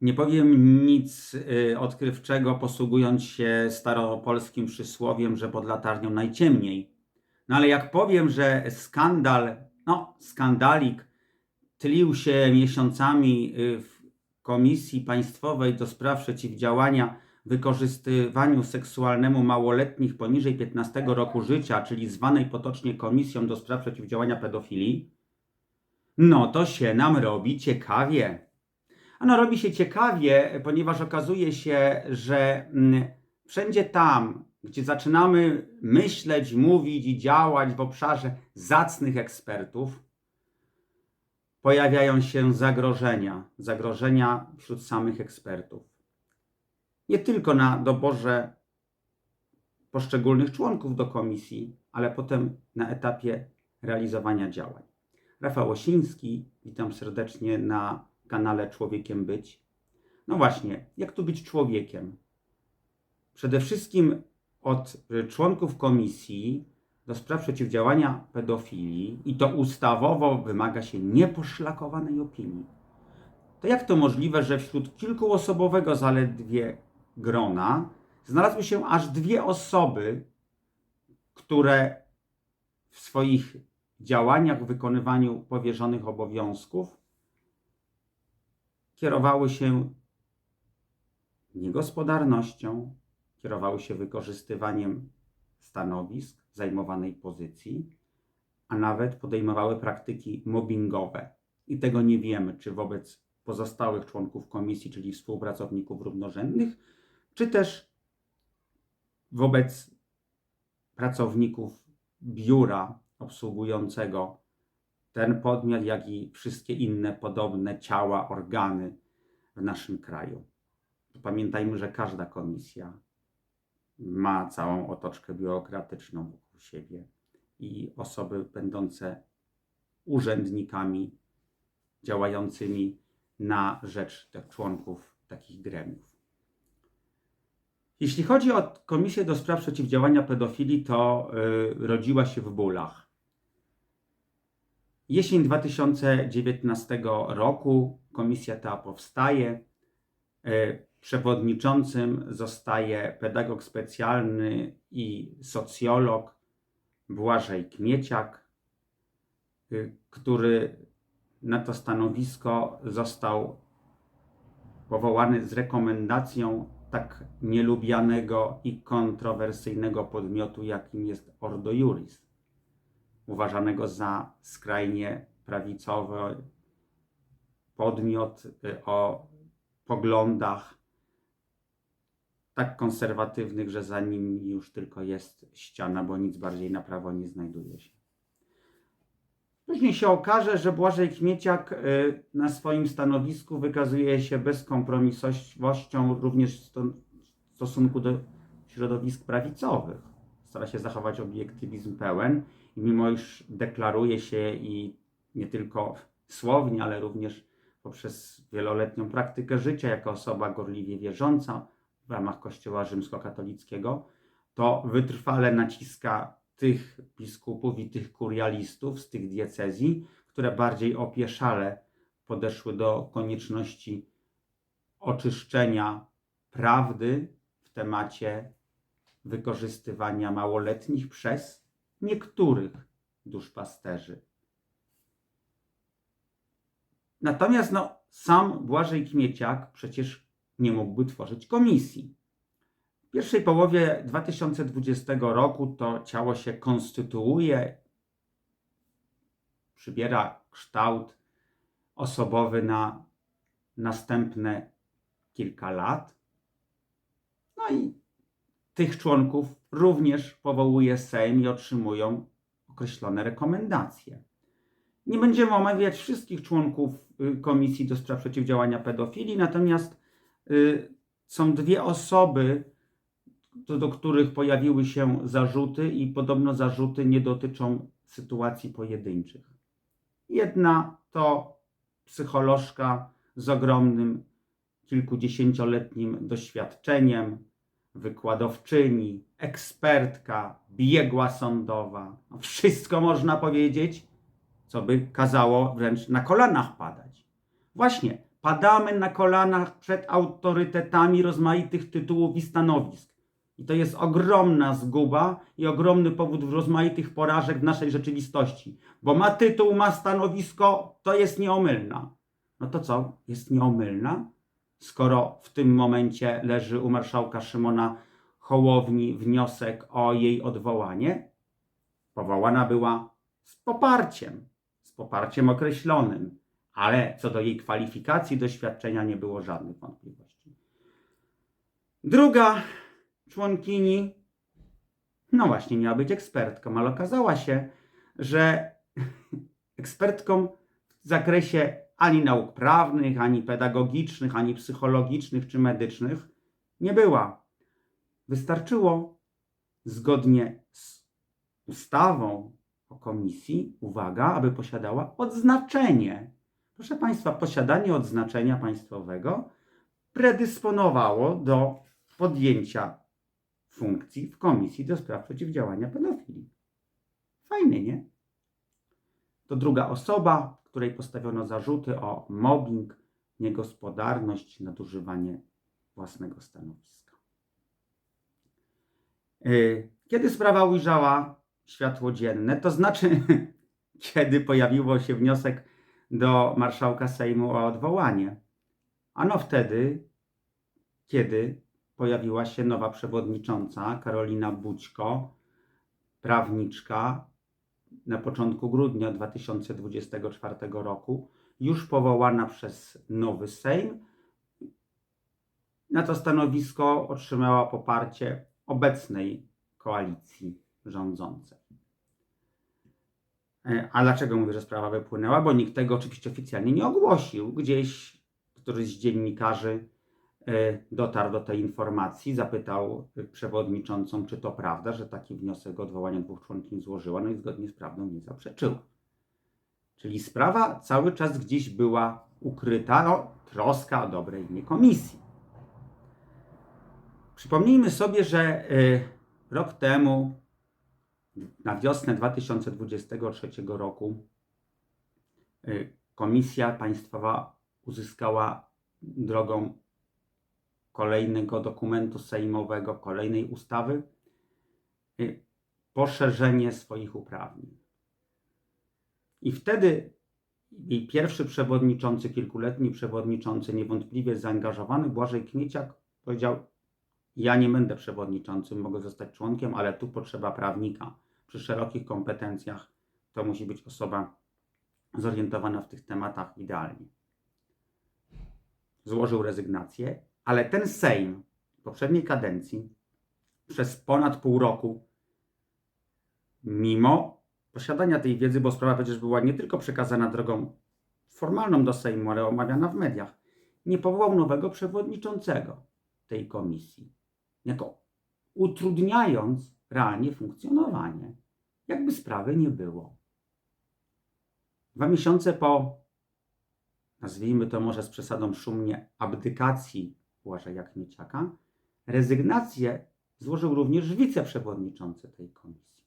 Nie powiem nic y, odkrywczego, posługując się staropolskim przysłowiem, że pod latarnią najciemniej. No ale jak powiem, że skandal, no skandalik, tlił się miesiącami y, w Komisji Państwowej do spraw przeciwdziałania wykorzystywaniu seksualnemu małoletnich poniżej 15 roku życia, czyli zwanej potocznie Komisją do spraw przeciwdziałania pedofilii, no to się nam robi ciekawie. Ano robi się ciekawie, ponieważ okazuje się, że mm, wszędzie tam, gdzie zaczynamy myśleć, mówić i działać w obszarze zacnych ekspertów, pojawiają się zagrożenia, zagrożenia wśród samych ekspertów. Nie tylko na doborze poszczególnych członków do komisji, ale potem na etapie realizowania działań. Rafał Osiński, witam serdecznie na kanale Człowiekiem Być. No właśnie, jak tu być człowiekiem? Przede wszystkim od y, członków komisji do spraw przeciwdziałania pedofilii i to ustawowo wymaga się nieposzlakowanej opinii. To jak to możliwe, że wśród kilkuosobowego zaledwie grona znalazły się aż dwie osoby, które w swoich działaniach, wykonywaniu powierzonych obowiązków kierowały się niegospodarnością, kierowały się wykorzystywaniem stanowisk, zajmowanej pozycji, a nawet podejmowały praktyki mobbingowe. I tego nie wiemy, czy wobec pozostałych członków komisji, czyli współpracowników równorzędnych, czy też wobec pracowników biura obsługującego ten podmiot, jak i wszystkie inne podobne ciała, organy w naszym kraju. Pamiętajmy, że każda komisja ma całą otoczkę biurokratyczną wokół siebie i osoby będące urzędnikami działającymi na rzecz tych członków takich gremiów. Jeśli chodzi o Komisję do Spraw Przeciwdziałania Pedofilii, to y, rodziła się w bólach. Jesień 2019 roku komisja ta powstaje. Y, Przewodniczącym zostaje pedagog specjalny i socjolog Błażej Kmieciak, y, który na to stanowisko został powołany z rekomendacją tak nielubianego i kontrowersyjnego podmiotu, jakim jest Ordo Juris, uważanego za skrajnie prawicowy podmiot y, o poglądach tak konserwatywnych, że za nim już tylko jest ściana, bo nic bardziej na prawo nie znajduje się. Później się okaże, że Błażej Kmieciak y, na swoim stanowisku wykazuje się bezkompromisowością również w sto- w stosunku do środowisk prawicowych. Stara się zachować obiektywizm pełen i mimo iż deklaruje się i nie tylko słownie, ale również poprzez wieloletnią praktykę życia jako osoba gorliwie wierząca w ramach Kościoła rzymskokatolickiego, to wytrwale naciska tych biskupów i tych kurialistów z tych diecezji, które bardziej opieszale podeszły do konieczności oczyszczenia prawdy w temacie wykorzystywania małoletnich przez niektórych duszpasterzy. Natomiast no, sam Błażej Kmieciak przecież nie mógłby tworzyć komisji. W pierwszej połowie 2020 roku to ciało się konstytuuje, przybiera kształt osobowy na następne kilka lat. No i tych członków również powołuje Sejm i otrzymują określone rekomendacje. Nie będziemy omawiać wszystkich członków y, Komisji do Spraw Przeciwdziałania Pedofilii, natomiast y, są dwie osoby, do, do których pojawiły się zarzuty, i podobno zarzuty nie dotyczą sytuacji pojedynczych. Jedna to psycholożka z ogromnym, kilkudziesięcioletnim doświadczeniem, wykładowczyni, ekspertka, biegła sądowa. No, Wszystko można powiedzieć, co by kazało wręcz na kolanach padać. Właśnie padamy na kolanach przed autorytetami rozmaitych tytułów i stanowisk. I to jest ogromna zguba i ogromny powód rozmaitych porażek w naszej rzeczywistości. Bo ma tytuł, ma stanowisko, to jest nieomylna. No to co? Jest nieomylna? Skoro w tym momencie leży u marszałka Szymona Hołowni wniosek o jej odwołanie, powołana była z poparciem, z poparciem określonym, ale co do jej kwalifikacji, doświadczenia nie było żadnych wątpliwości. Druga członkini, no właśnie, miała być ekspertką, ale okazała się, że ekspertką w zakresie ani nauk prawnych, ani pedagogicznych, ani psychologicznych czy medycznych nie była. Wystarczyło zgodnie z ustawą o komisji, uwaga, aby posiadała odznaczenie. Proszę Państwa, posiadanie odznaczenia państwowego predysponowało do podjęcia funkcji w Komisji do Spraw Przeciwdziałania Pedofilii. Fajny, nie? To druga osoba, której postawiono zarzuty o mobbing, niegospodarność, nadużywanie własnego stanowiska. Yy, Kiedy sprawa ujrzała światło dzienne, to znaczy, kiedy pojawił się wniosek do marszałka Sejmu o odwołanie. Ano wtedy, kiedy pojawiła się nowa przewodnicząca, Karolina Bućko, prawniczka, na początku grudnia 2024 roku, już powołana przez nowy Sejm. Na to stanowisko otrzymała poparcie obecnej koalicji rządzącej. E, A dlaczego mówię, że sprawa wypłynęła? Bo nikt tego oczywiście oficjalnie nie ogłosił. Gdzieś któryś z dziennikarzy dotarł do tej informacji, zapytał e, przewodniczącą, czy to prawda, że taki wniosek o odwołanie dwóch członkiń złożyła, no i zgodnie z prawdą nie zaprzeczyła. Czyli sprawa cały czas gdzieś była ukryta, no, troska o dobre imię komisji. Przypomnijmy sobie, że y, rok temu, na wiosnę 2023 roku, y, Komisja Państwowa uzyskała drogą kolejnego dokumentu sejmowego, kolejnej ustawy, y, poszerzenie swoich uprawnień. I wtedy jej pierwszy przewodniczący, kilkuletni przewodniczący, niewątpliwie zaangażowany, Błażej Kmieciak, powiedział: Ja nie będę przewodniczącym, mogę zostać członkiem, ale tu potrzeba prawnika. Przy szerokich kompetencjach to musi być osoba zorientowana w tych tematach idealnie. Złożył rezygnację, ale ten Sejm poprzedniej kadencji przez ponad pół roku, mimo posiadania tej wiedzy, bo sprawa przecież była nie tylko przekazana drogą formalną do Sejmu, ale omawiana w mediach, nie powołał nowego przewodniczącego tej komisji, jako utrudniając realnie funkcjonowanie, jakby sprawy nie było. Dwa miesiące po, nazwijmy to może z przesadą szumnie, abdykacji Błażeja Kmieciaka, rezygnację złożył również wiceprzewodniczący tej komisji.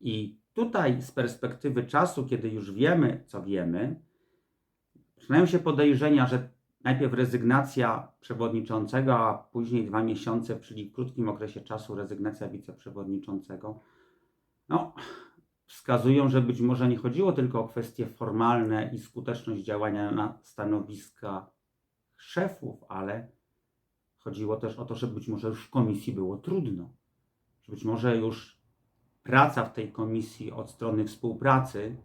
I tutaj z perspektywy czasu, kiedy już wiemy, co wiemy, zaczynają się podejrzenia, że najpierw rezygnacja przewodniczącego, a później dwa miesiące, czyli w krótkim okresie czasu rezygnacja wiceprzewodniczącego, no, wskazują, że być może nie chodziło tylko o kwestie formalne i skuteczność działania na stanowiska szefów, ale chodziło też o to, że być może już w komisji było trudno. Że być może już praca w tej komisji od strony współpracy,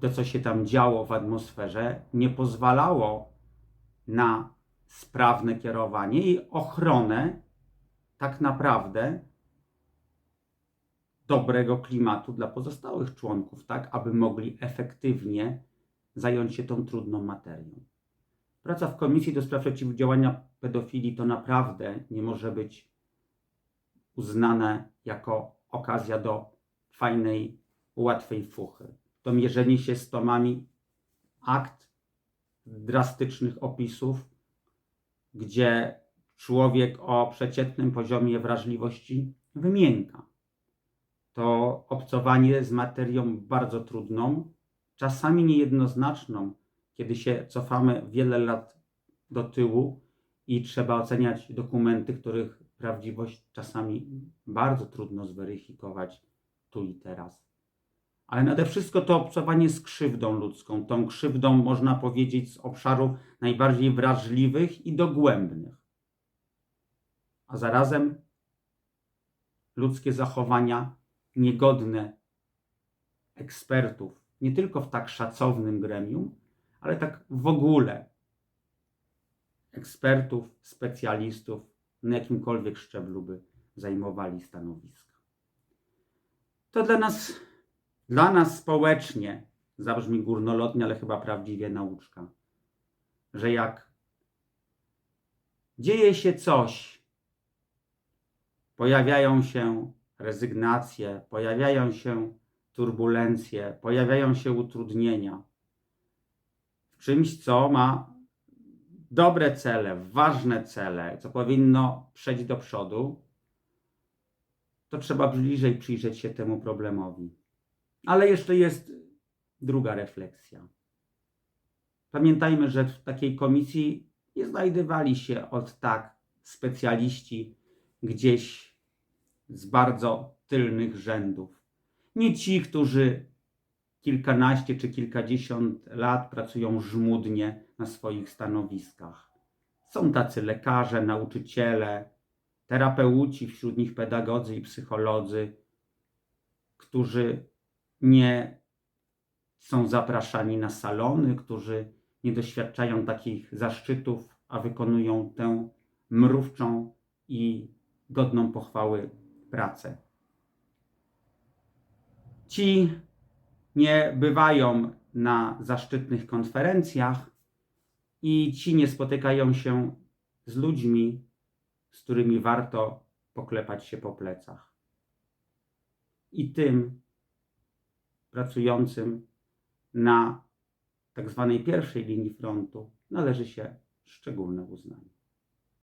to co się tam działo w atmosferze, nie pozwalało na sprawne kierowanie i ochronę tak naprawdę dobrego klimatu dla pozostałych członków, tak aby mogli efektywnie zająć się tą trudną materią. Praca w Komisji do Spraw Przeciwdziałania Pedofilii to naprawdę nie może być uznane jako okazja do fajnej, łatwej fuchy. To mierzenie się z tomami akt drastycznych opisów, gdzie człowiek o przeciętnym poziomie wrażliwości wymięka. To obcowanie z materią bardzo trudną, czasami niejednoznaczną, kiedy się cofamy wiele lat do tyłu i trzeba oceniać dokumenty, których prawdziwość czasami bardzo trudno zweryfikować tu i teraz. Ale nade wszystko to obcowanie z krzywdą ludzką, tą krzywdą można powiedzieć z obszaru najbardziej wrażliwych i dogłębnych. A zarazem ludzkie zachowania niegodne ekspertów, nie tylko w tak szacownym gremium, ale tak w ogóle ekspertów, specjalistów na jakimkolwiek szczeblu by zajmowali stanowiska. To dla nas, dla nas społecznie zabrzmi górnolotnie, ale chyba prawdziwie nauczka, że jak dzieje się coś, pojawiają się rezygnacje, pojawiają się turbulencje, pojawiają się utrudnienia czymś, co ma dobre cele, ważne cele, co powinno przejść do przodu, to trzeba bliżej przyjrzeć się temu problemowi. Ale jeszcze jest druga refleksja. Pamiętajmy, że w takiej komisji nie znajdowali się od tak specjaliści gdzieś z bardzo tylnych rzędów. Nie ci, którzy kilkanaście czy kilkadziesiąt lat pracują żmudnie na swoich stanowiskach. Są tacy lekarze, nauczyciele, terapeuci, wśród nich pedagodzy i psycholodzy, którzy nie są zapraszani na salony, którzy nie doświadczają takich zaszczytów, a wykonują tę mrówczą i godną pochwały pracę. Ci nie bywają na zaszczytnych konferencjach i ci nie spotykają się z ludźmi, z którymi warto poklepać się po plecach. I tym pracującym na tak zwanej pierwszej linii frontu należy się szczególne uznanie.